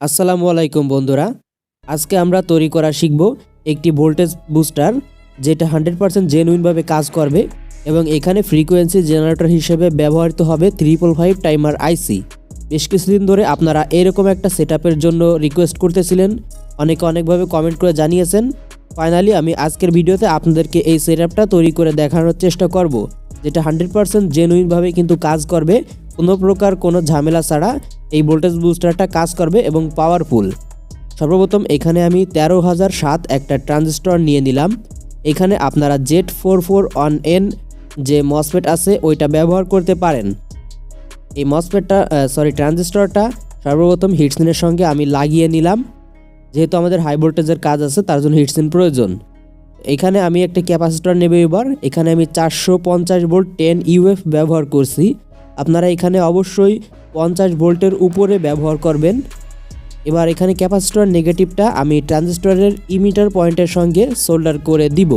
আসসালামু আলাইকুম বন্ধুরা। আজকে আমরা তৈরি করা শিখব একটি ভোল্টেজ বুস্টার, যেটা হান্ড্রেড পার্সেন্ট জেনুইনভাবে কাজ করবে এবং এখানে ফ্রিকোয়েন্সি জেনারেটর হিসেবে ব্যবহৃত হবে ত্রিপল ফাইভ টাইমার আইসি বেশ কিছুদিন ধরে আপনারা এরকম একটা সেট জন্য রিকোয়েস্ট করতেছিলেন, অনেকে অনেকভাবে কমেন্ট করে জানিয়েছেন। ফাইনালি আমি আজকের ভিডিওতে আপনাদেরকে এই সেট তৈরি করে দেখানোর চেষ্টা করব, যেটা হান্ড্রেড পার্সেন্ট জেনুইনভাবে কিন্তু কাজ করবে কোনো প্রকার কোনো ঝামেলা ছাড়া এই ভোল্টেজ বুস্টারটা কাজ করবে এবং পাওয়ারফুল সর্বপ্রথম এখানে আমি তেরো হাজার সাত একটা ট্রানজিস্টর নিয়ে নিলাম। এখানে আপনারা Z four four on N যে মসফেট আছে, ওইটা ব্যবহার করতে পারেন। এই মসফেটটা সরি ট্রানজিস্টরটা সর্বপ্রথম হিটসিনের সঙ্গে আমি লাগিয়ে নিলাম। যেহেতু আমাদের হাই ভোল্টেজের কাজ আছে, তার জন্য হিটসিন প্রয়োজন। এখানে আমি একটা ক্যাপাসিটর নেবে এবার। এখানে আমি চারশো পঞ্চাশ ভোল্ট টেন ইউএফ ব্যবহার করছি। আপনারা এখানে অবশ্যই পঞ্চাশ ভোল্টের উপরে ব্যবহার করবেন। এবার এখানে ক্যাপাসিটর নেগেটিভটা আমি ট্রানজিস্টরের ইমিটার পয়েন্টের সঙ্গে সোল্ডার করে দিব।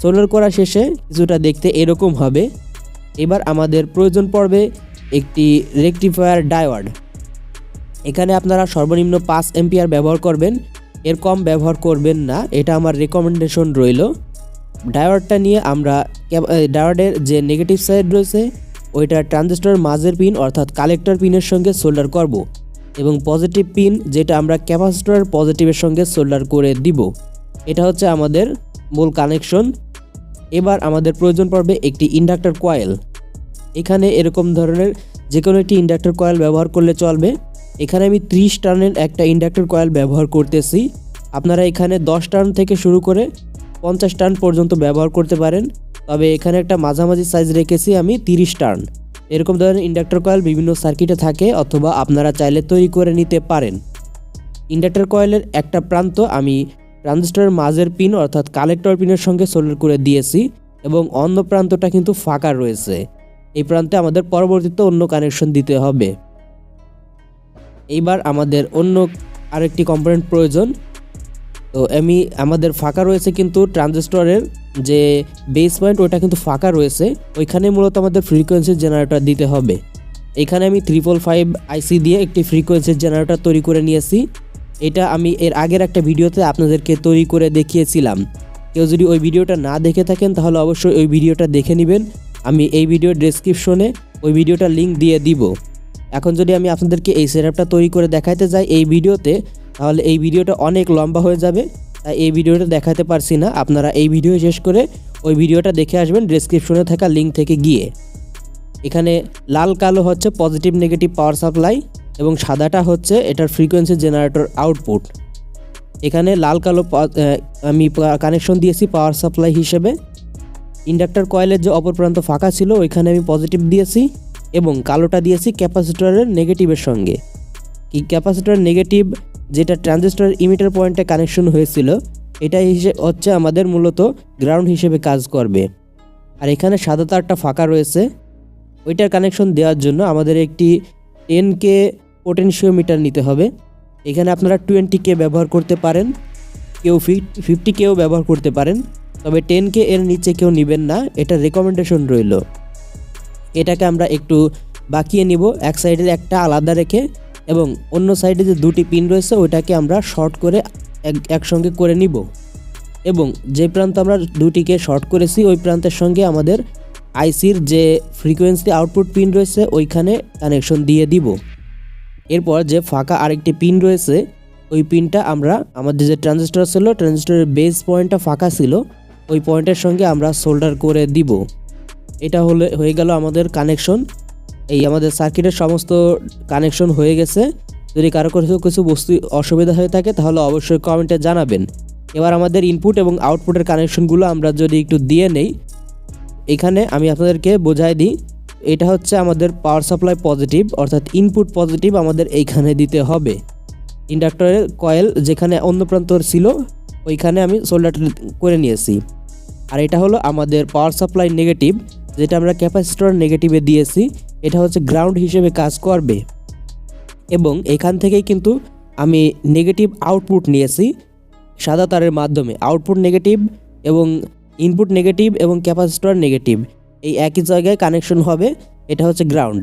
সোল্ডার করা শেষে কিছুটা দেখতে এরকম হবে। এবার আমাদের প্রয়োজন পড়বে একটি রেকটিফায়ার ডায়োড। এখানে আপনারা সর্বনিম্ন পাঁচ এম্পিয়ার ব্যবহার করবেন। এর কম ব্যবহার করবেন না, এটা আমার রেকমেন্ডেশন রইল। ডায়োডটা নিয়ে আমরা ডায়োডের যে নেগেটিভ সাইড রয়েছে ওইটা ট্রানজিস্টর মাঝের পিন অর্থাৎ কালেক্টর পিনের সঙ্গে সোল্ডার করব এবং পজিটিভ পিন যেটা আমরা ক্যাপাসিটরের পজিটিভের সঙ্গে সোল্ডার করে দিব। এটা হচ্ছে আমাদের মূল কানেকশন। এবার আমাদের প্রয়োজন পড়বে একটি ইন্ডাক্টর কয়েল। এখানে এরকম ধরনের যে কোনো একটি ইন্ডাক্টর কয়েল ব্যবহার করলে চলবে। এখানে আমি ত্রিশ টার্নের একটা ইন্ডাক্টর কয়েল ব্যবহার করতেছি। আপনারা এখানে দশ টার্ন থেকে শুরু করে পঞ্চাশ টার্ন পর্যন্ত ব্যবহার করতে পারেন। তবে এখানে একটা মাঝামাঝি সাইজ রেখেছি আমি তিরিশ টার্ন এরকম ধরনের ইন্ডাক্টর কয়েল বিভিন্ন সার্কিটে থাকে অথবা আপনারা চাইলে তৈরি করে নিতে পারেন। ইন্ডাক্টর কয়েলের একটা প্রান্ত আমি ট্রানজিস্টরের মাঝের পিন অর্থাৎ কালেক্টর পিনের সঙ্গে সোল্ডার করে দিয়েছি এবং অন্য প্রান্তটা কিন্তু ফাঁকা রয়েছে। এই প্রান্তে আমাদের পরবর্তীতে অন্য কানেকশন দিতে হবে। এইবার আমাদের অন্য আরেকটি কম্পোনেন্ট প্রয়োজন। তো, আমি, আমাদের ফাঁকা রয়েছে কিন্তু ট্রানজিস্টরের যে বেস পয়েন্ট ওটা কিন্তু ফাঁকা রয়েছে। ওইখানে মূলত আমাদের ফ্রিকোয়েন্সি জেনারেটর দিতে হবে। এখানে আমি ট্রিপল ফাইভ আইসি দিয়ে একটি ফ্রিকোয়েন্সি জেনারেটর তৈরি করে নিয়েছি। এটা আমি এর আগের একটা ভিডিওতে আপনাদেরকে তৈরি করে দেখিয়েছিলাম। কেউ যদি ওই ভিডিওটা না দেখে থাকেন, তাহলে অবশ্যই ওই ভিডিওটা দেখে নেবেন। আমি এই ভিডিওর ডেসক্রিপশনে ওই ভিডিওটা লিঙ্ক দিয়ে দিব। এখন যদি আমি আপনাদেরকে এই সেটআপটা তৈরি করে দেখাইতে যাই, এই ভিডিওতে তাহলে এই ভিডিওটা অনেক লম্বা হয়ে যাবে, তাই এই ভিডিওটা দেখাতে পারছি না। আপনারা এই ভিডিও শেষ করে ওই ভিডিওটা দেখে আসবেন ডেসক্রিপশনে থাকা লিঙ্ক থেকে গিয়ে। এখানে লাল, কালো হচ্ছে পজিটিভ নেগেটিভ পাওয়ার সাপ্লাই এবং সাদাটা হচ্ছে এটার ফ্রিকোয়েন্সি জেনারেটর আউটপুট এখানে লাল, কালো আমি কানেকশন দিয়েছি পাওয়ার সাপ্লাই হিসেবে। ইন্ডাক্টর কয়েলের যে অপর প্রান্ত ফাঁকা ছিল, ওইখানে আমি পজিটিভ দিয়েছি এবং কালোটা দিয়েছি ক্যাপাসিটরের নেগেটিভের সঙ্গে। কি ক্যাপাসিটর নেগেটিভ যেটা ট্রানজিস্টর ইমিটার পয়েন্টে কানেকশন হয়েছিল এটা হিসেবে হচ্ছে আমাদের মূলত গ্রাউন্ড হিসেবে কাজ করবে। আর এখানে সাদা তারটা ফাঁকা রয়েছে, ওইটার কানেকশন দেওয়ার জন্য আমাদের একটি টেন কে পোটেনশিওমিটার নিতে হবে। এখানে আপনারা টোয়েন্টি কে ব্যবহার করতে পারেন, কেউ ফিফটি কেও ব্যবহার করতে পারেন, তবে টেন কে এর নিচে কেউ নেবেন না, এটা রেকমেন্ডেশন রইল। এটাকে আমরা একটু বাকিয়ে নিব, এক সাইডের একটা আলাদা রেখে এবং অন্য সাইডে যে দুটি পিন রয়েছে, ওইটাকে আমরা শর্ট করে এক, একসঙ্গে করে নিব। এবং যে প্রান্ত আমরা দুটিকে শর্ট করেছি, ওই প্রান্তের সঙ্গে আমাদের আইসির যে ফ্রিকোয়েন্সি আউটপুট পিন রয়েছে, ওইখানে কানেকশন দিয়ে দিব। এরপর যে ফাঁকা আরেকটি পিন রয়েছে, ওই পিনটা আমরা, আমাদের যে ট্রানজিস্টর ছিল, ট্রানজিস্টরের বেস পয়েন্টটা ফাঁকা ছিল, ওই পয়েন্টের সঙ্গে আমরা সোল্ডার করে দিব। এটা হলে, হয়ে গেল আমাদের কানেকশন। এই আমাদের সার্কিটের সমস্ত কানেকশন হয়ে গেছে। যদি কারও কিছু কিছু বস্তু অসুবিধা হয়ে থাকে, তাহলে অবশ্যই কমেন্টে জানাবেন। এবার আমাদের ইনপুট এবং আউটপুটের কানেকশনগুলো আমরা যদি একটু দিয়ে নেই, এখানে আমি আপনাদেরকে বোঝাই দিই। এটা হচ্ছে আমাদের পাওয়ার সাপ্লাই পজিটিভ অর্থাৎ ইনপুট পজিটিভ আমাদের এইখানে দিতে হবে। ইন্ডাক্টরের কয়েল যেখানে অন্য প্রান্তর ছিল, ওইখানে আমি সোল্ডারটা করে নিয়েছি। আর এটা হলো আমাদের পাওয়ার সাপ্লাই নেগেটিভ যেটা আমরা ক্যাপাসিটর নেগেটিভে দিয়েছি। এটা হচ্ছে গ্রাউন্ড হিসেবে কাজ করবে। এবং এখান থেকেই কিন্তু আমি নেগেটিভ আউটপুট নিয়েছি সাদা তারের মাধ্যমে। আউটপুট নেগেটিভ এবং ইনপুট নেগেটিভ এবং ক্যাপাসিটর নেগেটিভ এই একই জায়গায় কানেকশন হবে, এটা হচ্ছে গ্রাউন্ড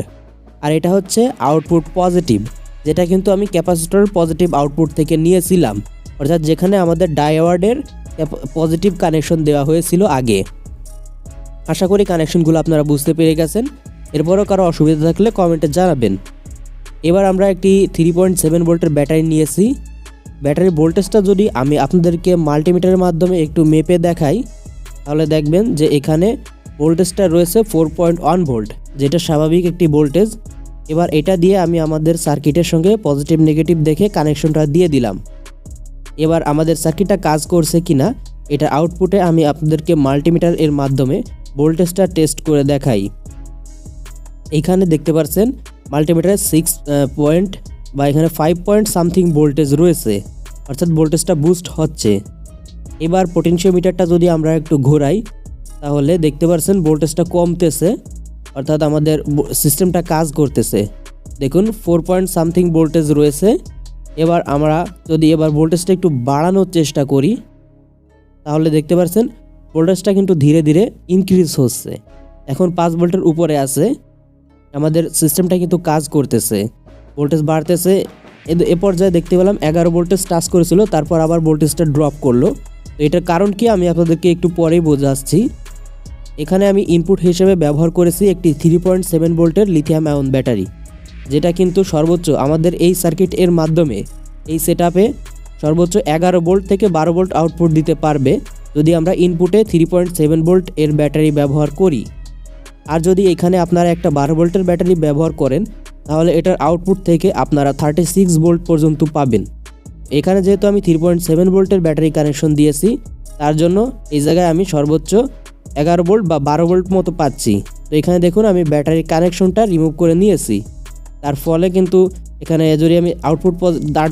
আর এটা হচ্ছে আউটপুট পজিটিভ যেটা কিন্তু আমি ক্যাপাসিটরের পজিটিভ আউটপুট থেকে নিয়েছিলাম। অর্থাৎ যেখানে আমাদের ডায়োয়ার্ডের পজিটিভ কানেকশন দেওয়া হয়েছিল আগে। আশা করি কানেকশনগুলো আপনারা বুঝতে পেরে গেছেন। এরপরও কারও অসুবিধা থাকলে কমেন্টে জানাবেন। এবার আমরা একটি থ্রি পয়েন্ট সেভেন ভোল্টের ব্যাটারি নিয়েছি। ব্যাটারি ভোল্টেজটা যদি আমি আপনাদেরকে মাল্টিমিটারের মাধ্যমে একটু মেপে দেখাই, তাহলে দেখবেন যে এখানে ভোল্টেজটা রয়েছে ফোর পয়েন্ট ওয়ান ভোল্ট, যেটা স্বাভাবিক একটি ভোল্টেজ। এবার এটা দিয়ে আমি আমাদের সার্কিটের সঙ্গে পজিটিভ নেগেটিভ দেখে কানেকশনটা দিয়ে দিলাম। এবার আমাদের সার্কিটটা কাজ করছে কিনা, এটা আউটপুটে আমি আপনাদেরকে মাল্টিমিটার এর মাধ্যমে ভোল্টেজটা টেস্ট করে দেখাই। এইখানে দেখতে পাচ্ছেন মাল্টিমিটারে সিক্স পয়েন্ট বা এখানে ফাইভ পয়েন্ট সামথিং ভোল্টেজ রয়েছে। অর্থাৎ ভোল্টেজটা বুস্ট হচ্ছে। এবার পোটেনশিওমিটারটা যদি আমরা একটু ঘোরাই, তাহলে দেখতে পাচ্ছেন ভোল্টেজটা কমতেছে। অর্থাৎ আমাদের সিস্টেমটা কাজ করতেছে। দেখুন ফোর পয়েন্ট সামথিং ভোল্টেজ রয়েছে। এবার আমরা যদি এবার ভোল্টেজটা একটু বাড়ানোর চেষ্টা করি, তাহলে দেখতে পাচ্ছেন ভোল্টেজটা কিন্তু ধীরে ধীরে ইনক্রিজ হচ্ছে। এখন পাঁচ ভোল্টের উপরে আছে। আমাদের সিস্টেমটা কিন্তু কাজ করতেছে। ভোল্টেজ বাড়তেছে। এ- পর্যায়ে দেখতে পেলাম এগারো ভোল্টেজ টাচ করেছিল, তারপর আবার ভোল্টেজটা ড্রপ করল। তো এটার কারণ কি? আমি আপনাদেরকে একটু পরেই বোঝাচ্ছি। এখানে আমি ইনপুট হিসেবে ব্যবহার করেছি একটি থ্রি পয়েন্ট সেভেন ভোল্টের লিথিয়াম আয়ন ব্যাটারি যেটা কিন্তু সর্বোচ্চ আমাদের এই সার্কিট এর মাধ্যমে এই সেট সর্বোচ্চ এগারো ভোল্ট থেকে বারো ভোল্ট আউটপুট দিতে পারবে। যদি আমরা ইনপুটে থ্রি পয়েন্ট সেভেন ভোল্ট এর ব্যাটারি ব্যবহার করি। আর যদি এখানে আপনারা একটা বারো ভোল্টের ব্যাটারি ব্যবহার করেন, তাহলে এটার আউটপুট থেকে আপনারা থার্টি সিক্স ভোল্ট পর্যন্ত পাবেন। এখানে যেহেতু আমি থ্রি পয়েন্ট সেভেন ভোল্টের ব্যাটারি কানেকশন দিয়েছি, তার জন্য এই জায়গায় আমি সর্বোচ্চ এগারো ভোল্ট বা বারো ভোল্ট মতো পাচ্ছি। তো এখানে দেখুন আমি ব্যাটারির কানেকশনটা রিমুভ করে নিয়েছি। তার ফলে কিন্তু এখানে যদি আমি আউটপুট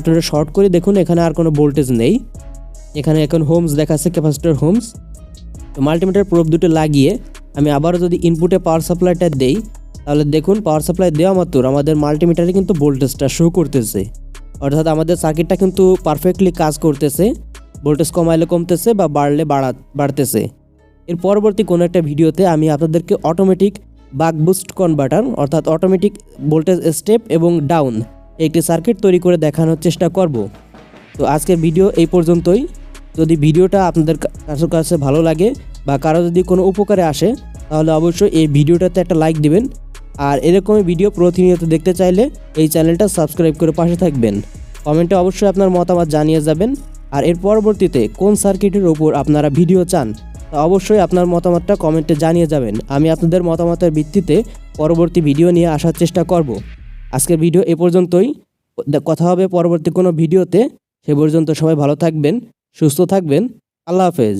ধরে শর্ট করি, দেখুন এখানে আর কোনো ভোল্টেজ নেই। এখানে এখন হোমস দেখাচ্ছে ক্যাপাসিটার হোমস তো মাল্টিমিটার প্রোব দুটো লাগিয়ে আমি আবারও যদি ইনপুটে পাওয়ার সাপ্লাইটা দেই, তাহলে দেখুন পাওয়ার সাপ্লাই দেওয়া মাত্র আমাদের মাল্টিমিটারে কিন্তু ভোল্টেজটা শো করতেছে। অর্থাৎ আমাদের সার্কিটটা কিন্তু পারফেক্টলি কাজ করতেছে ভোল্টেজ কমাইলে কমতেছে বা বাড়লে বাড়া বাড়তেছে। এর পরবর্তী কোনো একটা ভিডিওতে আমি আপনাদেরকে অটোমেটিক বাক বুস্ট কনভার্টার অর্থাৎ অটোমেটিক ভোল্টেজ স্টেপ এবং ডাউন একটি সার্কিট তৈরি করে দেখানোর চেষ্টা করব। তো আজকের ভিডিও এই পর্যন্তই। যদি ভিডিওটা আপনাদের কাছে ভালো লাগে বা কারও যদি কোনো উপকারে আসে, তাহলে অবশ্যই এই ভিডিওটাতে একটা লাইক দিবেন। আর এরকমই ভিডিও প্রতিনিয়ত দেখতে চাইলে এই চ্যানেলটা সাবস্ক্রাইব করে পাশে থাকবেন। কমেন্টে অবশ্যই আপনার মতামত জানিয়ে যাবেন। আর এর পরবর্তীতে কোন সার্কিটের ওপর আপনারা ভিডিও চান, তা অবশ্যই আপনার মতামতটা কমেন্টে জানিয়ে যাবেন। আমি আপনাদের মতামতের ভিত্তিতে পরবর্তী ভিডিও নিয়ে আসার চেষ্টা করব। আজকের ভিডিও এ পর্যন্তই। কথা হবে পরবর্তী কোনো ভিডিওতে। সে পর্যন্ত সবাই ভালো থাকবেন, সুস্থ থাকবেন। আল্লাহ হাফেজ।